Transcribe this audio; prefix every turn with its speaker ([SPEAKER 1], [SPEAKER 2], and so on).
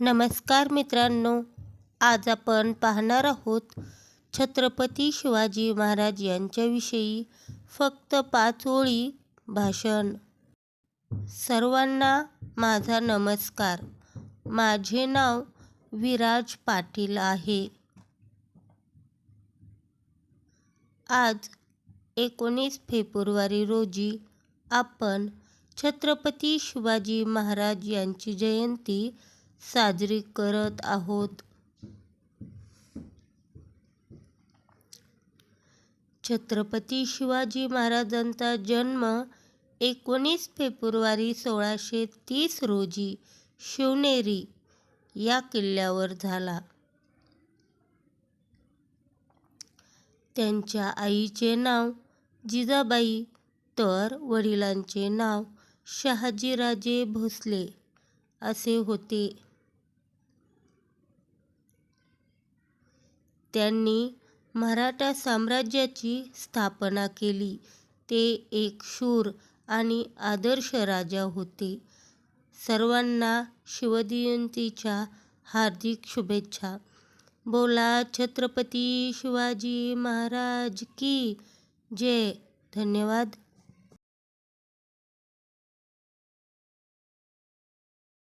[SPEAKER 1] नमस्कार मित्रांनो आज आपण पाहणार आहोत छत्रपती शिवाजी महाराज यांच्याविषयी फक्त पाच ओळी भाषण. सर्वांना माझा नमस्कार. माझे नाव विराज पाटील आहे. आज एकोणीस फेब्रुवारी रोजी आपण छत्रपती शिवाजी महाराज यांची जयंती साजरी करत आहोत. छत्रपती शिवाजी महाराजांचा जन्म एकोणीस फेब्रुवारी सोळाशे तीस रोजी शिवनेरी या किल्ल्यावर झाला. त्यांच्या आईचे नाव जिजाबाई तर वडिलांचे नाव शहाजीराजे भोसले असे होते. त्यांनी मराठा साम्राज्याची स्थापना केली. ते एक शूर आणि आदर्श राजा होते. सर्वांना शिवजयंतीच्या हार्दिक शुभेच्छा. बोला छत्रपती शिवाजी महाराज की जय. धन्यवाद.